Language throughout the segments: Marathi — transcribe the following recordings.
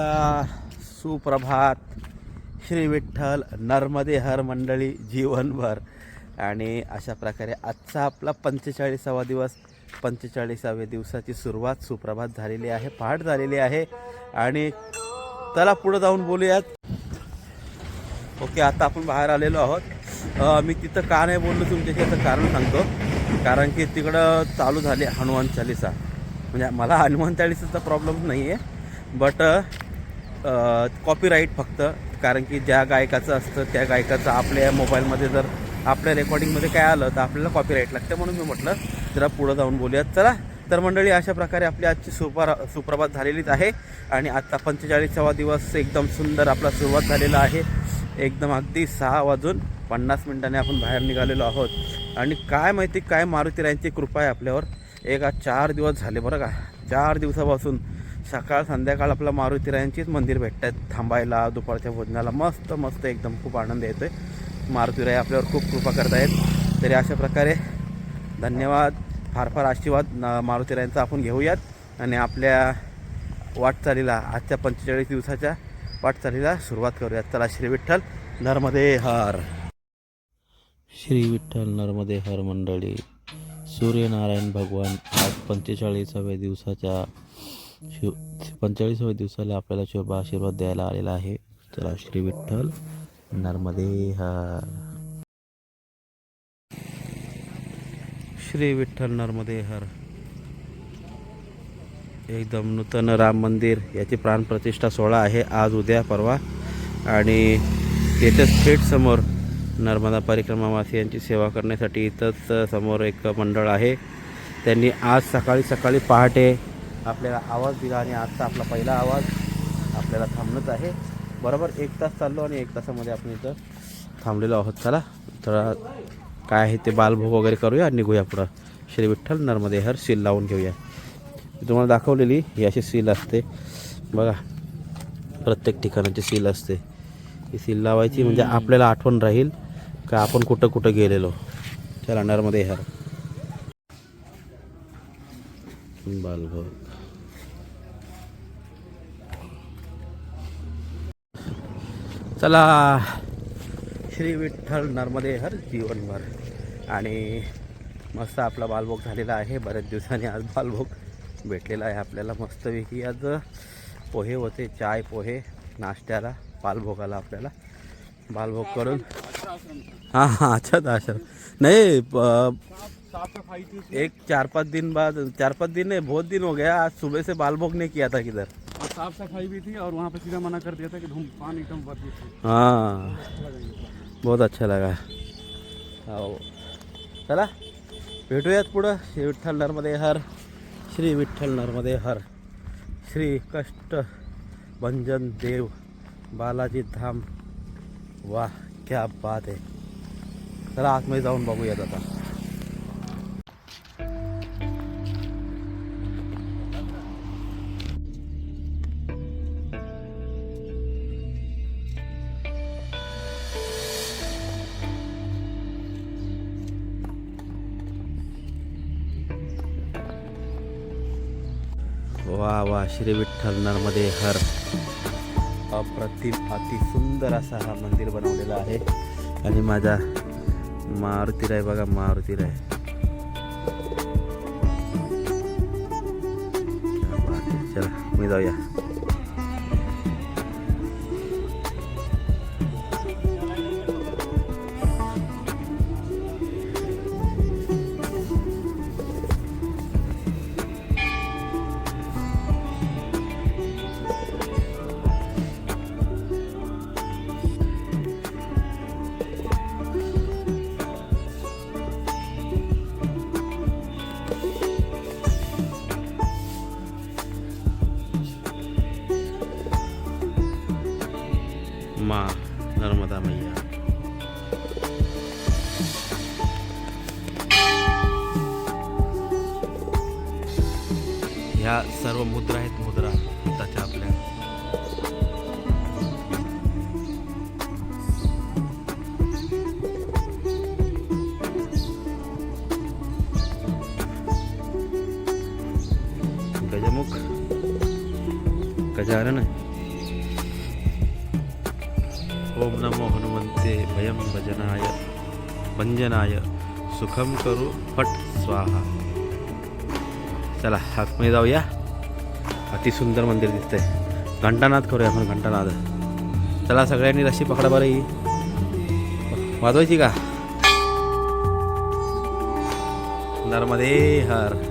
चला सुप्रभात श्री विठ्ठल नर्मदे हर मंडळी जीवनभर. आणि अशा प्रकारे आजचा आपला पंचेचाळीसावा दिवस पंचेचाळीसाव्या दिवसाची सुरुवात सुप्रभात झालेली आहे पहाट झालेली आहे. आणि त्याला पुढं जाऊन बोलूयात. ओके आता आपण बाहेर आलेलो आहोत. मी तिथं का नाही बोललो तुमच्याशी याचं कारण सांगतो. कारण की तिकडं चालू झाले हनुमान चालिसा. म्हणजे मला हनुमान चालिसाचा प्रॉब्लेम नाही आहे बट कॉपीराईट फक्त. कारण की ज्या गायकाचं असतं त्या गायकाचं आपल्या मोबाईलमध्ये जर आपल्या रेकॉर्डिंगमध्ये काय आलं तर आपल्याला कॉपीराईट लागतं. म्हणून मी म्हटलं जरा पुढं जाऊन बोलूयात. चला तर मंडळी अशा प्रकारे आपली आजची सुपर सुप्रभात झालेलीच आहे. आणि आत्ता पंचेचाळीसावा दिवस एकदम सुंदर आपला सुरुवात झालेला आहे. एकदम अगदी सहा वाजून पन्नास मिनिटांनी आपण बाहेर निघालेलो आहोत. आणि काय माहिती काय मारुतीरायांची कृपा आहे आपल्यावर. एक चार दिवस झाले बरं का. चार दिवसापासून सकाळ संध्याकाळ आपलं मारुतीरायांचीच मंदिर भेटतात. थांबायला दुपारच्या भोजनाला मस्त मस्त एकदम खूप आनंद येतो आहे मारुतीराय आपल्यावर खूप कृपा करतायत. तरी अशा प्रकारे धन्यवाद फार फार आशीर्वाद मारुतीरायांचा आपण घेऊयात. आणि आपल्या वाटचालीला आजच्या पंचेचाळीस दिवसाच्या वाटचालीला सुरुवात करूयात. चला श्री विठ्ठल नर्मदे हर. श्री विठ्ठल नर्मदे हर मंडळी सूर्यनारायण भगवान आज पंचेचाळीसाव्या दिवसाच्या शिव पंचेचाळीसाव्या दिवसाला आपल्याला शिवबा आशीर्वाद द्यायला आलेला आहे. चला श्री विठ्ठल नर्मदे हर. श्री विठ्ठल नर्मदे हर. एकदम नूतन राम मंदिर याची प्राणप्रतिष्ठा सोहळा आहे. आज उद्या परवा. आणि त्याच्याच थेट समोर नर्मदा परिक्रमावासियांची सेवा करण्यासाठी इथंच समोर एक मंडळ आहे. त्यांनी आज सकाळी सकाळी पहाटे आपल्याला आवाज दिला आणि आजचा आपला पहिला आवाज आपल्याला थांबणंच आहे. बरोबर एक तास चाललो आणि एक तासामध्ये आपण इथं थांबलेलो आहोत. चला तर काय आहे ते बालभोग वगैरे करूया आणि निघूया पुढं. श्री विठ्ठल नर्मदे हर सील लावून घेऊया. मी तुम्हाला दाखवलेली ही अशी सील असते. बघा प्रत्येक ठिकाणाची सील असते. ही सील लावायची म्हणजे आपल्याला आठवण राहील का आपण कुठं कुठं गेलेलो. चला नर्मदे हर. बालभोग. चला. श्री विठ्ठल नर्मदे हर जीवनभर. आणि मस्त आपला बालभोग झालेला आहे. बऱ्याच दिवसांनी आज बालभोग भेटलेला आहे आपल्याला. मस्तपैकी आज पोहे होते चाय पोहे नाश्त्याला बालभोगाला आपल्याला. बालभोग करून. हाँ हाँ अच्छा आश्रम. नहीं एक चार पाँच दिन बाद चार पाँच दिन नहीं बहुत दिन हो गया. आज सुबह से बालभोग नहीं किया था किधर? साफ़ सफ़ाई भी थी और वहाँ पे सीधा मना कर दिया था कि धूमपान एकदम थी। हाँ। बहुत अच्छा लगा। चला। भेटूयात पुढं श्री विठ्ठल नर्मदे हर। श्री विठ्ठल नर्मदे हर। श्री कष्ट भंजन देव बालाजी धाम। वाह, क्या बात आहे चला आतमध्ये जाऊन बघूयात आता वा श्री विठ्ठल नर्मदे हर. अप्रतिम अतिसुंदर असा हा मंदिर बनवलेला आहे. आणि माझा मारुतीराय बघा मारुतीराय. राय चला मी जाऊया. मुद्रा आहेत मुद्रा. त्याच्या आपल्या. गजमुख गजानन ओम नमो हनुमंते भयम भजनाय भंजनाय सुखम करू फट स्वाहा. चला आतमध्ये जाऊया. अतिसुंदर मंदिर दिसतंय. घंटानाद करूया आपण घंटानाद. चला सगळ्यांनी रशी पकडा बरं ही. वाजवायची का? नर्मदे हर.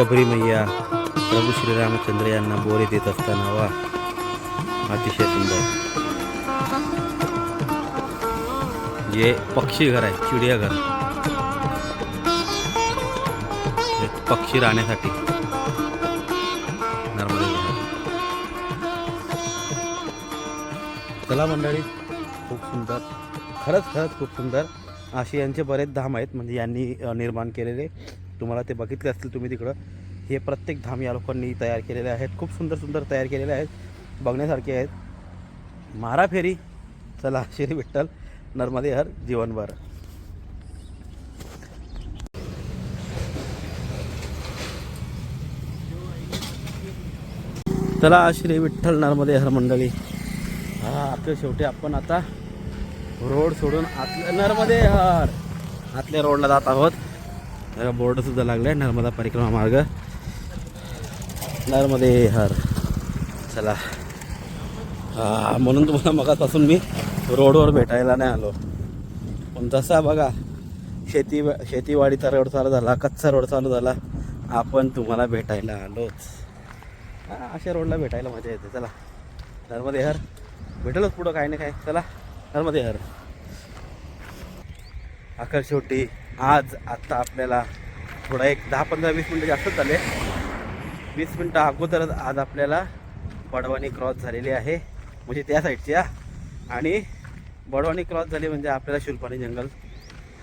शबरी मैया प्रभू श्रीरामचंद्र यांना बोरे देत असताना वा. अतिशय सुंदर. जे पक्षी घर आहे चिडियाघर पक्षी राहण्यासाठी. नर्मदा चला मंडळी खूप सुंदर. खरंच खरंच खूप सुंदर. असे यांचे बरेच धाम आहेत म्हणजे यांनी निर्माण केलेले. तुम्हाला ते बघितले असतील तुम्ही तिकडं. हे प्रत्येक धाम या लोकांनी तयार केलेले आहेत. खूप सुंदर सुंदर तयार केलेले आहेत. बघण्यासारखे आहेत. मारा फेरी. चला श्री विठ्ठल नर्मदे हर जीवनभर. चला श्री विठ्ठल नर्मदे हर मंडळी. हा आपल्या शेवटी आपण आता रोड सोडून आतल्या नर्मदे हर आतल्या रोडला जात आहोत. जरा बोर्डसुद्धा लागलाय नर्मदा परिक्रमा मार्ग. नर्मदे हर. चला. म्हणून तुम्हाला मगापासून मी रोडवर भेटायला नाही आलो. पण तसा बघा शेती शेतीवाडीचा रोड चालू झाला कच्चा रोड चालू झाला. आपण तुम्हाला भेटायला आलोच. अशा रोडला भेटायला मजा येते. चला. नर्मदे हर. भेटलच पुढं काय नाही काय चला. नर्मदे हर. अखेर शेवटी आज आत्ता आपल्याला थोडा एक दहा पंधरा वीस मिनटं जास्तच झाले वीस मिनटं अगोदरच आज आपल्याला बडवानी क्रॉस झालेली आहे. म्हणजे त्या साईडची आणि बडवानी क्रॉस झाली म्हणजे आपल्याला शुल्पानी जंगल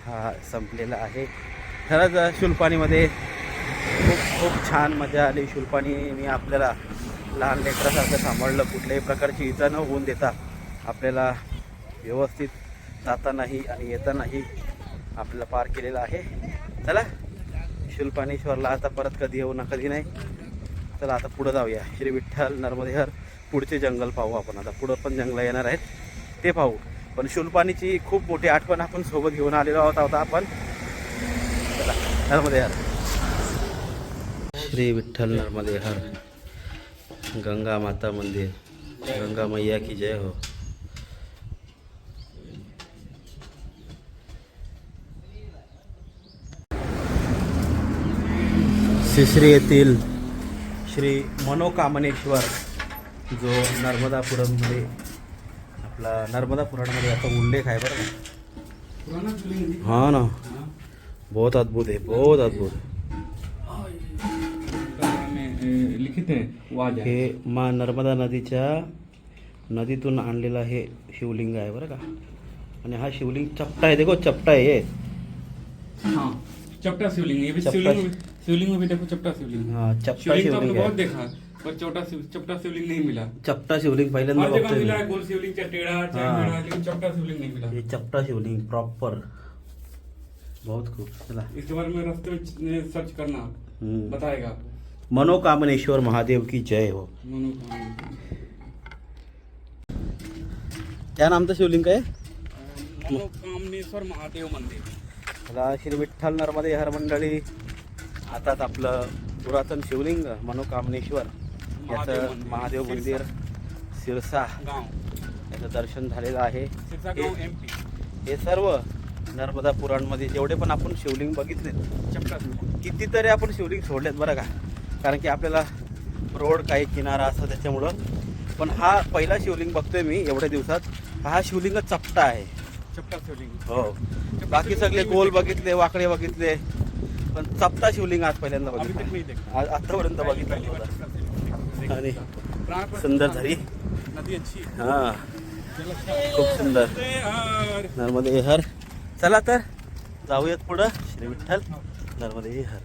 हा संपलेला आहे. खरंच शुल्पानीमध्ये खूप खूप छान मजा आली. शुल्पानी मी आपल्याला लहान लेकरासारखं सांभाळलं. कुठल्याही प्रकारची इजा न होऊन देता आपल्याला व्यवस्थित जातानाही आणि येतानाही आपल्याला पार केलेलं आहे. चला शिल्पानेश्वरला आता परत कधी येऊ ना कधी नाही. चला आता पुढं जाऊया. श्री विठ्ठल नर्मदेहर पुढचे जंगल पाहू आपण. आता पुढं पण जंगलं येणार आहेत. ते पाहू. पण शुल्पानीची खूप मोठी आठवण आपण सोबत घेऊन आलेलो आहोत आता आपण. चला नर्मदेहर. श्री विठ्ठल नर्मदेहर. गंगा माता मंदिर. गंगा मैया की जय हो. शिश्री येथील श्री मनोकामनेश्वर जो नर्मदापुरममध्ये आपला नर्मदा पुराणमध्ये याचा उल्लेख आहे बरं का? हाँ ना. बहुत अद्भुत है बहुत अद्भुत. में लिखित है हे मा नर्मदा नदीच्या नदीतून आणलेलं हे शिवलिंग आहे बरं का? आणि हा शिवलिंग चपटा आहे देखो चपटा आहे. हाँ चपटा शिवलिंग शिवलिंग में- भी देखो चपटा शिवलिंग। हा चपटा शिवलिंग तो हमने शिवलिंग बहुत देखा पर शिव- चपटा शिवलिंग नहीं मिला। चपटा शिवलिंग पहिल्यांदा बघतोय मिला है. गोल शिवलिंग चाहे टेढ़ा चाहे हाँ। मेढ़ा लेकिन चपटा शिवलिंग नहीं मिला। हे चपटा शिवलिंग प्रॉपर बहुत खूप चला। इसके बारे में रास्ते में सर्च करना. बताएगा। मनोकामनेश्वर महादेव की जय हो। मनोकामना त्या नामचं शिवलिंग आहे मनोकामनेश्वर महादेव मंदिर। श्री विठ्ठल नर्मदे हर मंडळी हातात आपलं पुरातन शिवलिंग मनोकामनेश्वर याचं. महादेव मंदिर सिरसा. याचं दर्शन झालेलं आहे. हे- सर्व नर्मदा पुराणमध्ये जेवढे पण आपण शिवलिंग बघितले कितीतरी आपण शिवलिंग सोडलेत बरं का. कारण की आपल्याला रोड काही किनारा असं त्याच्यामुळं. पण हा पहिला शिवलिंग बघतोय मी एवढ्या दिवसात. हा शिवलिंग चपटा आहे. चपटा शिवलिंग. हो. बाकी सगळे गोल बघितले वाकडे बघितले. पण चपटा शिवलिंग आज पहिल्यांदा बघितलं. आज आतापर्यंत बघितलं। आणि सुंदर झाली. नदी अच्छी. है. खूप सुंदर. नर्मदे हर. चला तर जाऊयात पुढं. श्री विठ्ठल नर्मदे हर.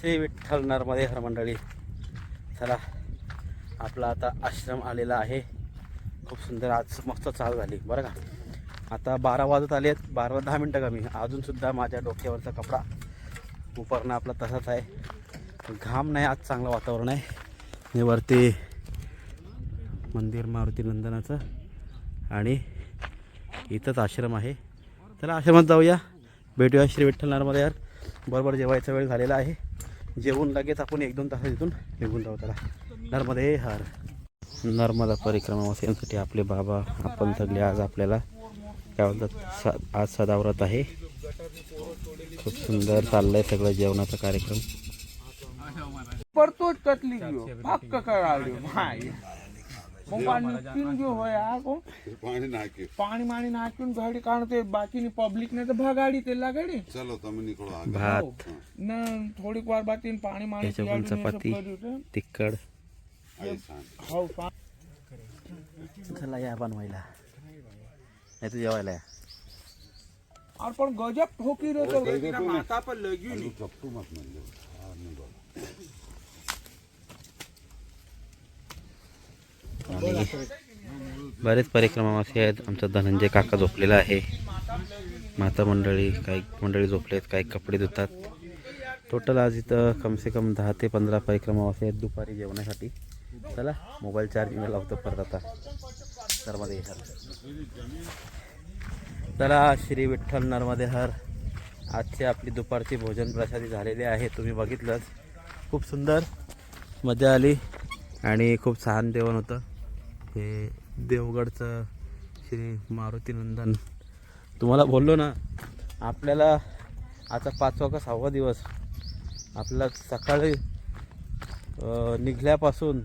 श्री विठ्ठल नर्मदे हर मंडळी. चला. आपला आता आश्रम आलेला आहे. खूप सुंदर आज मस्त चाल झाली. बरं का? आता बारा वाजत आले आहेत बारा दहा मिनटं कमी. अजूनसुद्धा माझ्या डोक्यावरचा कपडा उपरणं आपला तसाच आहे. घाम नाही आज चांगलं वातावरण आहे. हे वरती मंदिर मारुती नंदनाचं आणि इथंच आश्रम आहे. चला आश्रमात जाऊया. भेटूया श्री विठ्ठल नर्मदे बरोबर जेवायचा वेळ झालेला आहे. जेवून लगेच आपण एक दोन तासात इथून निघून जाऊ त्याला. नर्मदे हर. नर्मदा परिक्रमा वसण्यासाठी आपले बाबा आपण सगळे आज आपल्याला काय म्हणतात सा आज सदावरात आहे. खूप सुंदर चाललंय सगळं जेवणाचा कार्यक्रम. परतोच कतली घेऊ पक्क कळाली पाणी पाणी नाकी पाणी माणी नाकून गाडी काढते बाकी पब्लिक नाही तर भा गाडी ते गाडी चलो भात. हो. न थोडी वार बाकी पाणी माणी चपाती तिकड हो चला या बनवायला. नाही तू जेवायला या. अरे पण गजब ठोकी रे तर. पण लगी नाही म्हणजे आणि बरेच परिक्रमा असे आहेत. आमचा धनंजय काका झोपलेला आहे. माता मंडळी काही मंडळी झोपले आहेत काही कपडे धुतात. टोटल आज इथं कमसे कम दहा ते पंधरा परिक्रमावासी आहेत दुपारी जेवणासाठी. चला मोबाईल चार्जिंगला लावतो परत आता. नर्मदे हर. चला श्री विठ्ठल नर्मदे हर. आजची आपली दुपारची भोजन प्रसादी झालेली आहे. तुम्ही बघितलंच. खूप सुंदर मजा आली आणि खूप छान जेवण होतं. हे देवगडचं श्री मारुतीनंदन. तुम्हाला बोललो ना आपल्याला आता पाचवा का सहावा दिवस. आपला सकाळी निघल्यापासून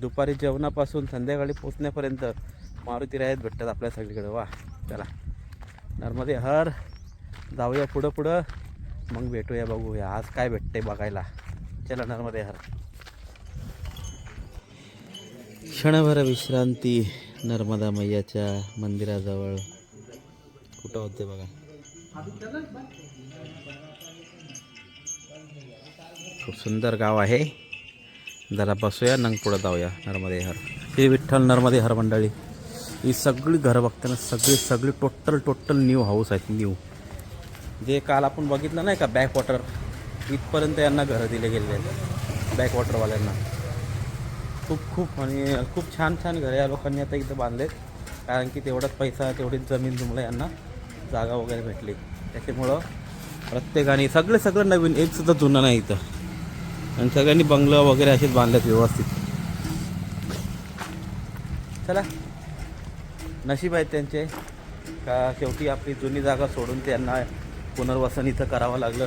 दुपारी जेवणापासून संध्याकाळी पोचण्यापर्यंत मारुती राहत भेटतात आपल्या सगळीकडे. वा चला. नर्मदे हर. जाऊया पुढं पुढं. मग भेटूया बघूया. आज काय भेटतंय बघायला. चला नर्मदे हर. क्षणभर विश्रांती नर्मदा मैयाच्या मंदिराजवळ. कुठं होते बघा? खूप सुंदर गाव आहे. जरा बसूया नंग पुढं जाऊया. नर्मदे हर. श्री विठ्ठल नर्मदे हर मंडळी. ही सगळी घरं बघताना सगळी सगळी टोटल टोटल न्यू हाऊस आहेत न्यू जे काल आपण बघितलं नाही का बॅकवॉटर इथपर्यंत यांना घरं दिले गेलेले आहेत बॅकवॉटरवाल्यांना खूप खूप आणि खूप छान छान घरं या लोकांनी आता इथं बांधलेत कारण की तेवढाच पैसा तेवढीच जमीन तुम्हाला यांना जागा वगैरे भेटली. त्याच्यामुळं प्रत्येकाने सगळे सगळं नवीन एक सुद्धा जुनं नाही इथं. आणि सगळ्यांनी बंगलं वगैरे असेच बांधलेत व्यवस्थित. चला. नशीब आहेत त्यांचे. का शेवटी आपली जुनी जागा सोडून त्यांना पुनर्वसन इथं करावं लागलं.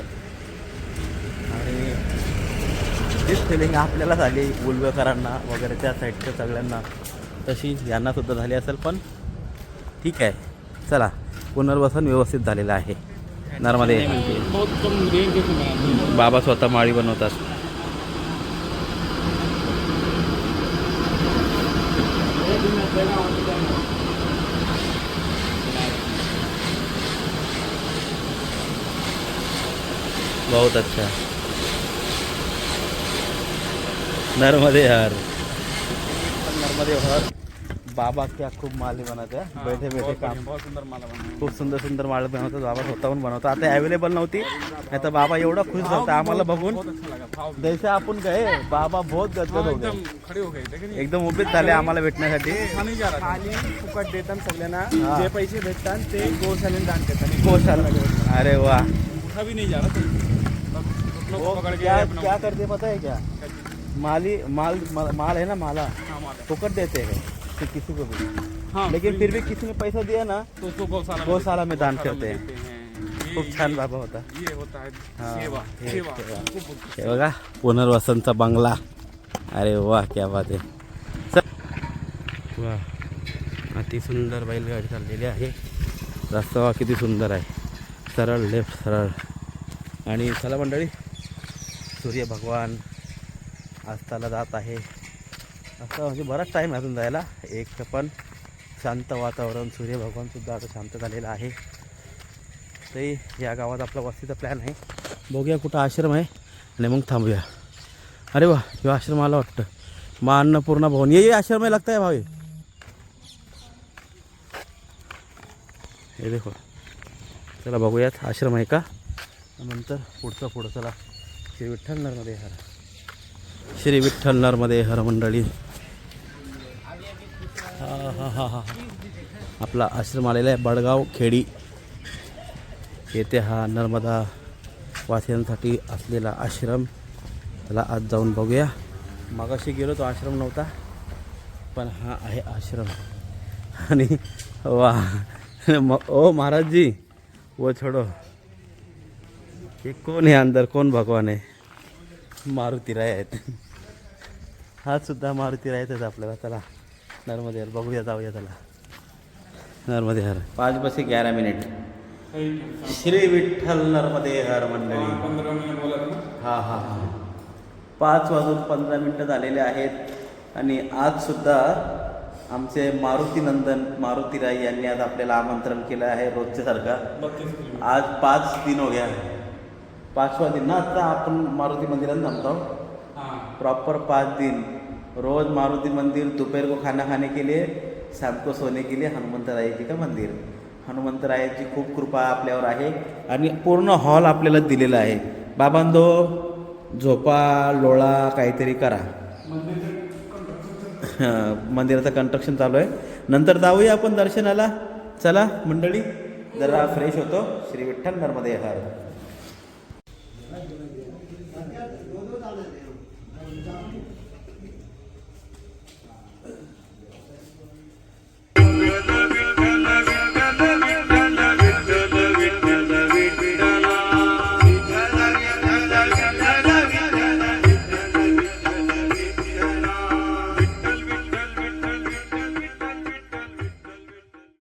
आणि तीच फिलिंग आपल्याला झाली उलवेकरांना वगैरे त्या साईडच्या सगळ्यांना. तशी यांनासुद्धा झाली असेल पण ठीक आहे. चला पुनर्वसन व्यवस्थित झालेलं आहे. नर्मदे. बाबा स्वतः माळी बनवतात. बहुत अच्छा। नर्मदे हर। नर्मदे हर। बाबा क्या खूप माली बनाते हैं। बैठे बैठे काम। बहुत सुंदर माला बना खूप सुंदर सुंदर माळ बनवतात बाबा स्वतःहून बनवतात आता अवेलेबल नव्हती नाही तर बाबा एवढा खुश होता आम्हाला बघून। जैसे आपण गए बाबा बहुत गदगद हाँ, हो एकदम हो गए देखे नहीं? एकदम उभेच झाले आम्हाला भेटण्यासाठी। खाली फुकट देतात सगळ्यांना. हा. जे पैसे भेटतात ते गोशाने दान देतात गोशाला अरे वाह वो क्या क्या करते पता है क्या? माली माल माल है ना माला? हाँ, माला। फुकट देते हैं कि किसी को भी। हाँ लेकिन फिर भी किसी ने पैसा दिया ना तो उसको गौशाला गौशाला में दान करते हैं। हैं। खूप छान बाबा होता। ये होता है हाँ, हे. हे बघा पुनर्वसनचा बंगला। अरे वा क्या बात आहे चल. वा अति सुंदर बैलगाडी चाललेली आहे. रस्ता किती सुंदर आहे. सरळ लेफ्ट सरळ. आणि चला मंडळी सूर्य भगवान अस्ताला जात आहे. असं म्हणजे बराच टाईम आहे अजून जायला. एक पण शांत वातावरण सूर्य भगवानसुद्धा आता शांत झालेलं आहे. तरी या गावात आपला वस्तीचा प्लॅन आहे. बघूया कुठं आश्रम आहे आणि मग थांबूया. अरे वा ह्यो आश्रम आला वाटतं. मा अन्नपूर्णा भवन. ये आश्रम आहे लागतं आहे भावी. हे देखो. चला बघूयात आश्रम आहे का? नंतर पुढचं पुढं चला. श्री विठ्ठल नरमध्ये हर. श्री विठ्ठल नरमध्ये हर मंडळी. हा हा हा हा आपला आश्रम आलेला आहे बडगाव खेडी. येथे हा नर्मदा वासियांसाठी असलेला आश्रम. त्याला आज जाऊन बघूया. मागाशी गेलो तो आश्रम नव्हता पण हा आहे आश्रम. आणि वा ओ महाराज जी वो छोड़ो. ये कोण आहे अंदर कोण भगवान आहे? मारुती राय आहेत. हा सुद्धा मारुती आहेत आपल्याला. चला नर्मदे हर बघूया जाऊया चला नर्मदे हर पाच बसे ग्यारह मिनिट. श्री विठ्ठल नर्मदे हर मंडळी. हा हा हा पाच वाजून पंधरा मिनटं झालेले आहेत. आणि आज सुद्धा आमचे मारुती नंदन मारुती राय यांनी आज आपल्याला आमंत्रण केलं आहे रोजच्या सारखा बत्तीस किलोमीटर. आज पाच दिन हो गया. पाचवा दिन. ना आता आपण मारुति मंदिरात थांबतो. हाँ. प्रॉपर पाँच दिन. रोज मारुति मंदिर दोपहर को खाना खाने के लिए शाम को सोने के लिए हनुमंतराय जी का मंदिर? हनुमंतरायाची खूप कृपा आपल्यावर आहे आणि पूर्ण हॉल आपल्याला दिलेला आहे. बाबांदो झोपा लोळा काहीतरी करा. मंदिराचं कन्स्ट्रक्शन चालू आहे. नंतर जाऊया आपण दर्शनाला. चला मंडळी जरा फ्रेश होतो. श्री विठ्ठल नर्मदे हर. Gracias.